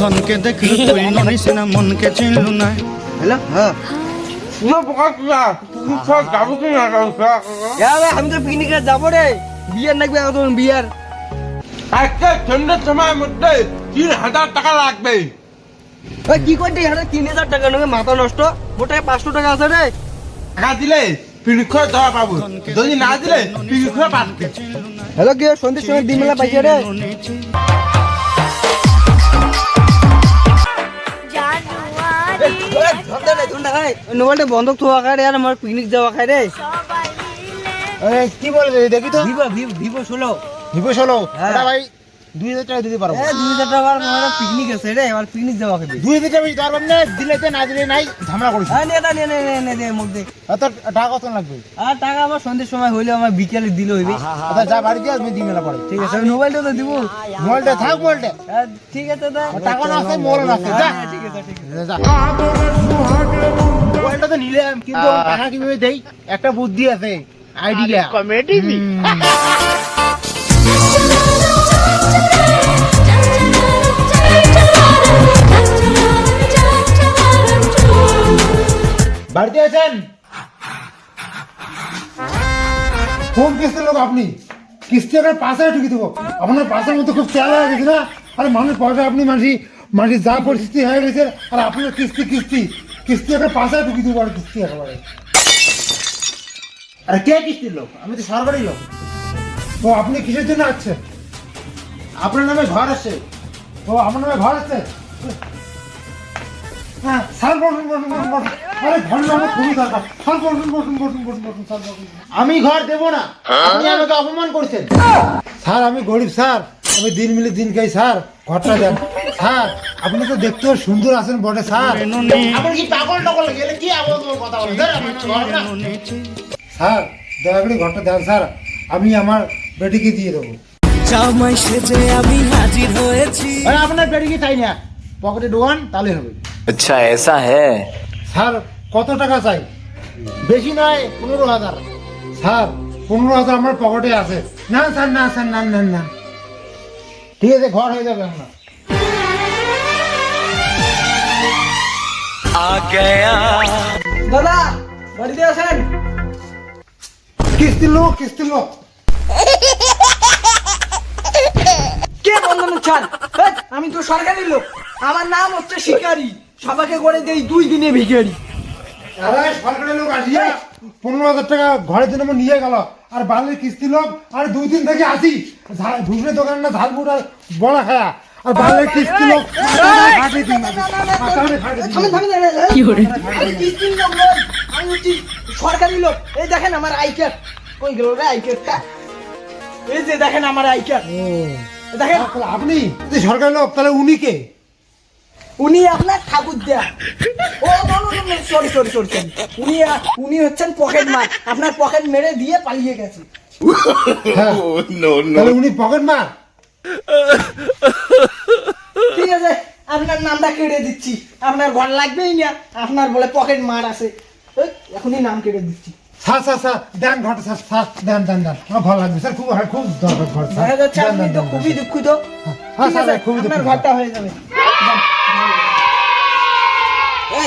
ধনকে দেখলু তুই ননিসিনা মনকে চিনলু না। হ্যালো? হ্যাঁ। না না না আমি তো পিকনিকে যাব রে। বিয়ার নাকবে এখন বিয়ার। একটা সন্ধ্যের সময়ের মধ্যে তিন হাজার টাকা লাগবে। ওই কি করতে এখানে তিন হাজার টাকা নেবে মাথা নষ্ট। মোটে পাঁচশো টাকা আছে রে। টাকা দিলে পাবো। যদি না দিলে পিকনিক করে পাবে হ্যালো কি? সন্ধ্যের সময় দিন মেলা পাইছে রে। মোবাইলটা বন্ধক থাকা খায় রে আর আমার পিকনিক যাওয়া খায় রে কি বলবে দেখি তো। ভিভো ভিভো ভিভো ষোলো। ভিভো ষোলো। হ্যাঁ। ভাই দুই হাজার টাকা দিতে পারব। এ দুই হাজার টাকার আমার পিকনিক আছে রে পিকনিক যাওয়া খাবে দুই হাজার টাকা দিতে পারবেন না দিলে না দিলে নাই ঝামেলা করিস। হ্যাঁ নে নে নে নে নে দে মুখ দে। এত টাকা কত লাগবে? আর টাকা আমার সন্ধ্যের সময় হইলে আমার বিকেলে দিলে হইবে। আচ্ছা যা বাড়ি দিয়ে আসবে দিন মেলা ঠিক আছে মোবাইলটা তো দিব। মোবাইলটা থাক মোবাইলটা। ঠিক আছে দা। টাকা না আছে মোবাইল না আছে যা। হ্যাঁ, ঠিক আছে ঠিক আছে। যা। মোবাইলটা তো নিলাম কিন্তু টাকা কীভাবে দেই? একটা বুদ্ধি আছে আইডিয়া। কমেডি আছেন কোন কিস্তির লোক আপনি? কিস্তি আগে পাশে ঢুকি দেবো। আপনার পাশের মধ্যে খুব চেয়ার হয়ে গেছে না? আরে মানুষ পয়সা আপনি মাসি মাসি যা পরিস্থিতি হয়ে গেছে আর আপনার কিস্তি কিস্তি। কিস্তি আগে পাশে ঢুকি দেবো আর কিস্তি একেবারে। আরে কে কিস্তির লোক? আমি তো সরকারি লোক। ও আপনি কিসের জন্য আসছেন? আপনার নামে ঘর আছে। ও আমার নামে ঘর আছে? হ্যাঁ স্যার বসুন বসুন বসুন বসুন। আরে ঘর নামে খুবই দরকার। স্যার বসুন বসুন বসুন বসুন বসুন স্যার বসুন। আমি ঘর দেবো না। আপনি আমাকে অপমান করছেন। স্যার আমি গরিব স্যার। আমি দিন মিলে দিন খাই স্যার। ঘরটা দেন। স্যার আপনি তো দেখতেও সুন্দর আছেন বটে স্যার। আপনি কি পাগল টাগল? গেলে কি আবার কথা বলেন? স্যার, দয়া করে ঘরটা দেন স্যার। আমি আমার বেটিকে দিয়ে দেবো। জামাই সেজে আমি হাজির হয়েছি। আপনার বেটিকে চাই না। পকেটে ঢোকান তাহলে হবে। আচ্ছা এসা হ্যাঁ স্যার কত টাকা চাই? বেশি নয় পনেরো হাজার। স্যার পনেরো হাজার আমার পকেটে আছে। না স্যার না স্যার না না না। ঠিক আছে ঘর হয়ে যাবে আমরা। দাদা বাড়িতে আছেন? কিস্তি লোক কিস্তি লোক। কে বন্ধন চান আমি তো সরকারি লোক। আমার নাম হচ্ছে শিকারী। সবাইকে করে দেই দুই দিনে ভিখারি। আরে সরকারি লোক আসিয়া পনেরো হাজার টাকা ঘরের জন্য নিয়ে গেল। আর বাঙালির কিস্তি লোক আর দুই দিন থেকে আসি। ধুসরে দোকান না ঝালমুট আর বড়া খায়া। আর কিস্তি লোক ফাটে দিন লোক আমি হচ্ছি সরকারি লোক এই দেখেন আমার আই কার্ড। কই গেল রে এই যে দেখেন আমার আই কার্ড। দেখেন। আপনি যে সরকারি লোক তাহলে উনি কে? উনি আপনার ঠাকুর দেয়া। Oh sorry sorry sorry sorry উনি উনি হচ্ছেন পকেট মার আপনার পকেট মেরে দিয়ে পালিয়ে গেছে। হ্যাঁ। তাহলে উনি পকেট মার ঠিক আছে আপনার নামটা কেটে দিচ্ছি। আপনার ঘর লাগবেই না। আপনার বলে পকেট মার আছে। এখনই নাম কেটে দিচ্ছি। স্যার স্যার স্যার দেন ঘরটা স্যার স্যার দেন দেন দেন। আমার ভালো লাগবে স্যার খুব খুব দরকার ঘর স্যার। দেখা যাচ্ছে আপনি তো খুবই দুঃখিত। হ্যাঁ, স্যার, খুবই দুঃখিত। ঘরটা হয়ে যাবে।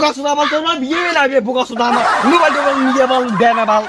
বোকা সুদা বল তোর বিয়ে লাগবে বোকা সুদা আমার মোবাইল টোবাইল নিয়ে বল দেয় না বল।